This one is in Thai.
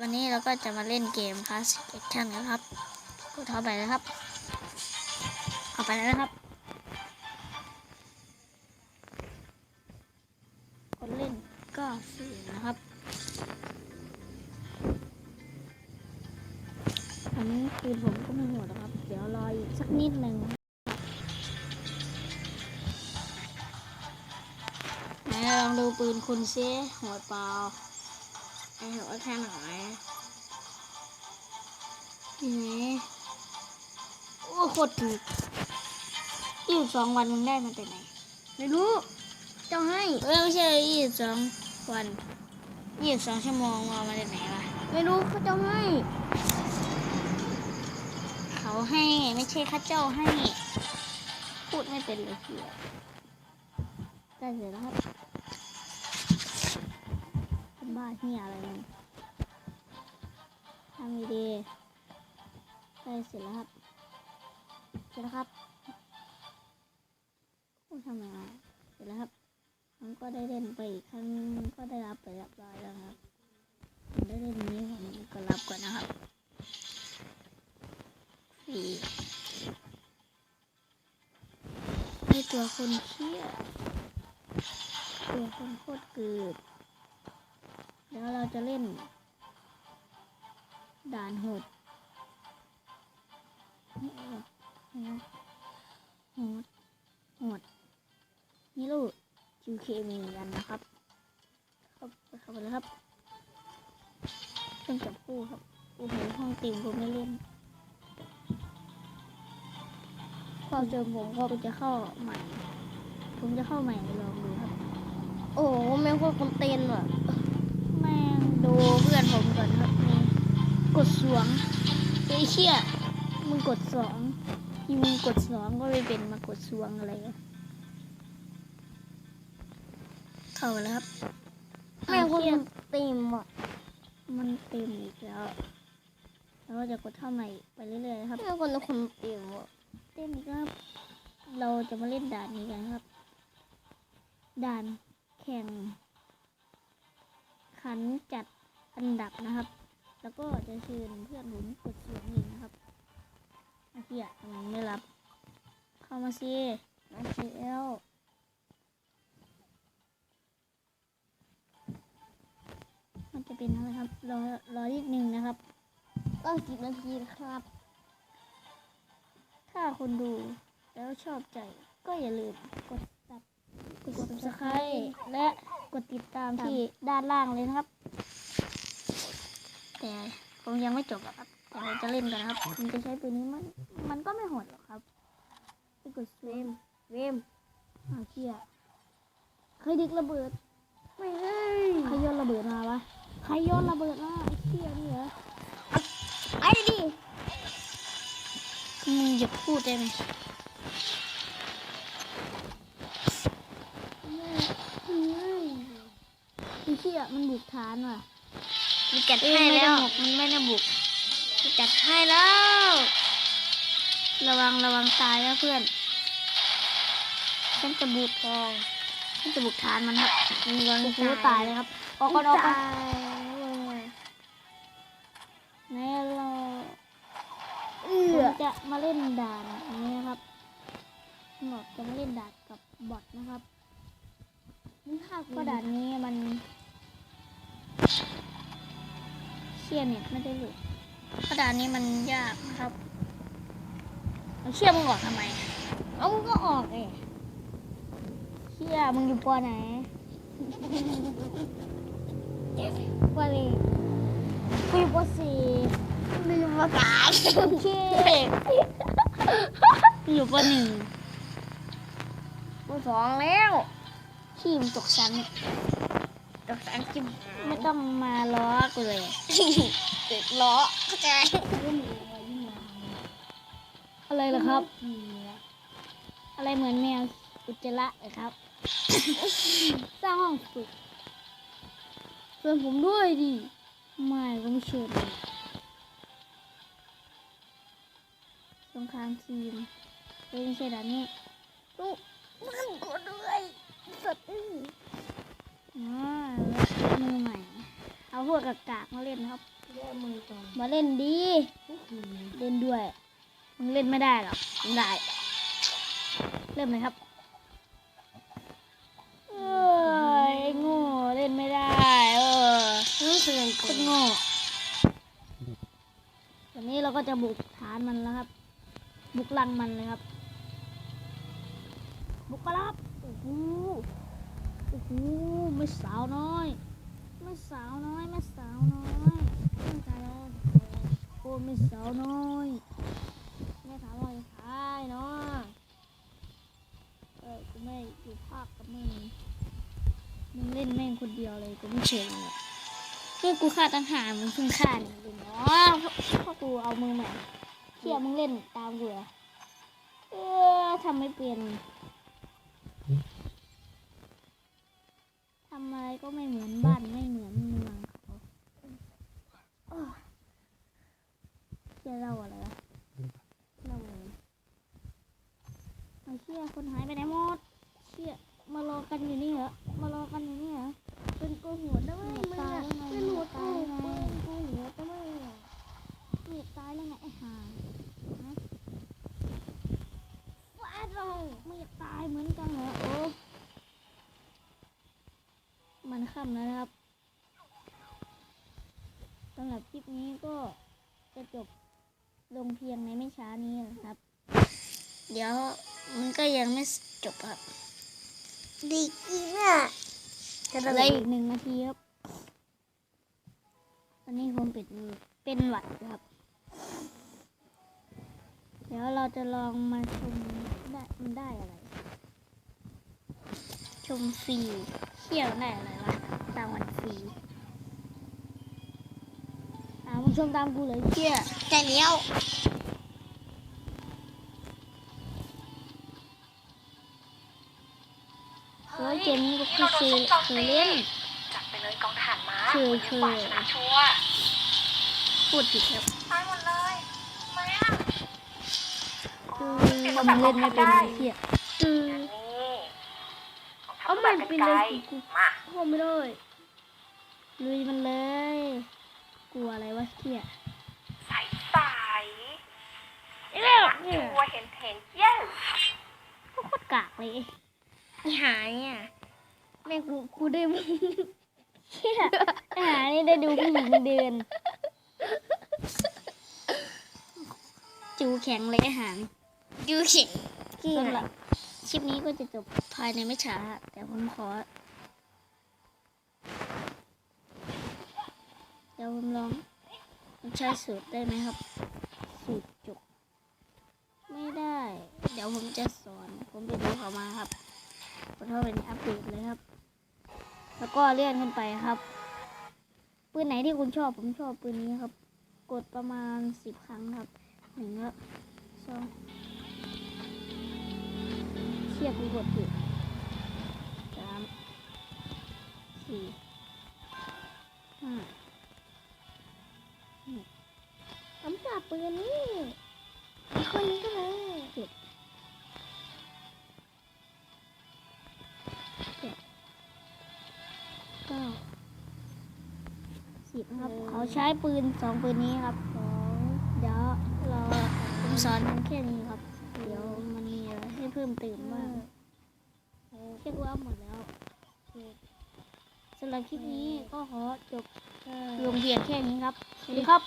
วันนี้เราก็จะมาเล่นเกม Classic Action กันครับกดเข้าไปเลยครับเข้าไปแล้วนะครับ กดเล่นก็สื่นะครับอันนี้ปืนผมก็ไม่หมดนะครับ เดี๋ยวรออีกสักนิดหนึ่งไหนลองดูปืนคุณซิหัวเปล่า ไอ้หัวแค่ไหนนี่โอ้โคตรถูกยี่สิบสองวันมึงได้มาแต่ไหน ไม่รู้เจ้าให้เออไม่ใช่ยี่สิบสองวันยี่สิบสองชั่วโมงเอามาจากไหนวะไม่รู้เขาเจ้าให้ เขาให้ไม่ใช่ข้าเจ้าให้ พูดไม่เป็นเลยเพี่ได้เสร็จแล้วครับเป็น บ้าเฮียอะไรมันทำดีๆได้เสร็จแล้วครับ เสร็จแล้วครับพูดทำไมวะเสร็จแล้วครับผมก็ได้เล่นไปอีกครั้งก็ได้รับไปเรียบร้อยแล้วครับได้เล่นนี้ผมก็รับก่อนนะครับสี่มีตัวคนเชี่ยตัวคนโคตรเกือบแล้วเรา จะเล่น ด่านโหดโหดโหดโหดนี่ลูกจิวเคมีกันนะครับเข้าไปเข้าไปเลยครับเล่นกับผู้ครับโอ้โหห้องติมผมไม่เล่นพอเจอผมก็จะเข้าใหม่ ผมจะเข้าใหม่ลองดูครับ โอ้โหแม่งโคตรคนเต้นว่ะ แม่งดูเพื่อนผมก่อนครับนี่กด สวงไอ้เชี่ยมึงกดสองที่มึงกดสองก็ไม่เป็นมากดสวงอะไรอะเข้าแล้วครับแม่งโคตรเชี่ยคนเต้นว่ะมันเต็มอีกแล้วแล้วก็จะกดเข้าใหม่ไปเรื่อยๆนะครับแม่งคนคนเต้นว่ะเต้นอีกครับเราจะมาเล่นด่านนี้กันครับ ด่านแข่งขันจัดอันดับนะครับ แล้วก็จะเชิญเพื่อนผมกดเสียงอีกนะครับอาเกียทำไมไม่รับ เข้ามาสิมาเชียวมันจะเป็นอะไรครับ รอ รอนิดนึงนะครับ ก็สิบนาทีครับ ถ้าคนดูแล้วชอบใจก็อย่าลืมกดตับกด subscribe และกดติดตามที่ด้านล่างเลยนะครับ แต่ผมยังไม่จบหรอกครับแต่เราจะเล่นกันนะครับผมจะใช้ปืนนี้มัน มันก็ไม่โหดหรอกครับไปกดเวซูมมเวมอาเคียเคยดิกระเบิด ไม่เฮ้ยใครโยนระเบิดมาวะใครโยนระเบิดมาไอ้เคียนี่เหรอไอ้ดิมึงหยุดพูดได้ไหมไอ้เคียมันบุกฐานว่ะ มันจัดเอ้ยให้ไม่แล้ได้วบุกมันไม่ได้บุกมันจัดให้แล้ว ระวังระวังตายนะเพื่อน ฉันจะบุกทองฉันจะบุกฐานมันครับมันยังโอ้โหตายเลยครับ ออกก่อนออกก่อนตายแล้วแม่เราเอื้ผอมจะมาเล่นด่านอันนี้นะครับหมอกจะมาเล่นด่านกับบอทนะครับมันฆ่ากูก็ด่านนี้มัน เชี่ยเน็ตไม่ได้หลุดก็ด่านนี้มันยากนะครับเอาเชี่ยมึงออกทำไม เอามึงก็ออกเองเชี่ยมึงอยู่ปอไหนว่าเลยกูอยู่ปอสี่ลืมประกาศโอเคกูอยู่ปอหนึ่งกูสองแล้วขี้มงตกชั้น ดอกสามจิ้มไม่ต้องมาล้อกูเลยติดล้อเข้าใจอะไรเหรอครับ อะไรเหมือนแมวอุจจาระเหรอครับ สร้างห้องฝึกเพื่อนผมด้วยดิไม่ก็ไม่เชื่อเลยสงครามทีมเอ้ยไม่ใช่ด่านนี้ลูกมันกดด้วยสัตว์ อื้ออ๋อมือใหม่ เอาพวกกากๆมาเล่นนะครับแย่มือก่อนมาเล่นดีโอ้โหเล่นด้วย มึงเล่นไม่ได้หรอกมึงได้ เริ่มเลยครับเอ้ยโง่เล่นไม่ได้ เออรู้สึกยังโคไงตรโง่วันนี้เราก็จะบุกฐานมันแล้วครับ บุกลังมันเลยครับ บุกมาแล้วครับโอ้โหโอ้โหไม่สาวน้อย ไม่สาวน้อยไม่สาวน้อยไม่สาวน้อยโอ้ไม่สาวน้อยไม่สาวน้อยขายเนาะเออกูไม่อยู่ภาคกับมึงมึงเล่นแม่งคนเดียวเลยกูไม่เชื่อเลยเพื่อกูฆ่าตั้งหามึงเพิ่งฆ่าเนี่ยจริเนาะพราะกูเอามึงใหม่เที่ยมึงเล่นตามกูเหรอเออทำไม่เป็น ทำอะไรก็ไม่เหมือนบ้านไม่เหมือนเมืองเขาโอ้ยเชี่ยเล่าอะไรวะเล่าอะไรไอ้เชี่ยคนหายไปไหนหมดเชี่ยมารอกันอยู่นี่เหรอมารอกันอยู่นี่เหรอ เป็นโกหัวได้ไหมมึงอะเป็นหัวโกหัวเป็นโกหัวได้ไหมอะ เมียตายแล้วไงไอ้ห่าฮะ ฟาดเรา เมียตายเหมือนกันเหรอโอ้มันค่ำแล้วนะครับสำหรับคลิปนี้ก็ จะจบลงเพียงในไม่ช้านี้นะครับ เดี๋ยวมันก็ยังไม่จบครับดีกินอะจะเหลืออีกหนึ่งนาทีครับตอนนี้ผมเป็นเป็นหวัดครับ เดี๋ยวเราจะลองมาชมได้มันได้อะไร ชมฟรีเที่ยวได้อะไรวะตามวันฟรี อ่ามึงชมตามกูเลยเที่ยใจเลี้ยวเฮ้ยเกมนี้ก็คือเคยเคยเล่นจัดไปเลยกองทหารม้าเคยวันเคนี้ฝ่ายยชนะชัวร์พูดผิดครับตายหมดเลยทำไมอะคือผมเล่นไม่เป็นไอ้เที่ยคือนี่ของเอาทำมัแบบนเป็นเป็นไกอะไรด์กูมาเข้าไม่ได้ลุยมันเลย กลัวอะไรวะเที่ยใสใสไอ้เร็วเนี่ยชัวเห็นเห็นเย้โคตรกากเลยอีหายอะแม่กูกูได้มึงเชี่ยไอ้หานี่ได้ดูผู้หญิงเดินจูแข็งเลยไอ้หางยูขิงสำหรับคลิปนี้ก็จะจบภายในไม่ช้า แต่ผมขอ เดี๋ยว ผมลองใช้สูตรได้ไหมครับ สูตรจุก ไม่ได้ เดี๋ยวผมจะสอน ผมไปดูเขามาครับขอโทษเป็นอัปเดตเลยครับ แล้วก็เลื่อนขึ้นไปครับ ปืนไหนที่คุณชอบ ผมชอบปืนนี้ครับ กดประมาณสิบครั้งครับหนึ่งแล้วสองเชียกูกดผิดสามสี่ห้า ปืนนี่อีกคนนี้ก็เลยเจ็ดแปดเก้าสิบครับเขาใช้ปืนสองปืนนี้ครับสองเดี๋ยวเราผมสอนแค่นี้ครับ เดี๋ยวมันมีอะไรให้เพิ่มเติมบ้างเช็คว่าหมดแล้วสำหรับคลิปนี้ก็ขอจบลงเพียงแค่นี้ครับ สวัสดีครับ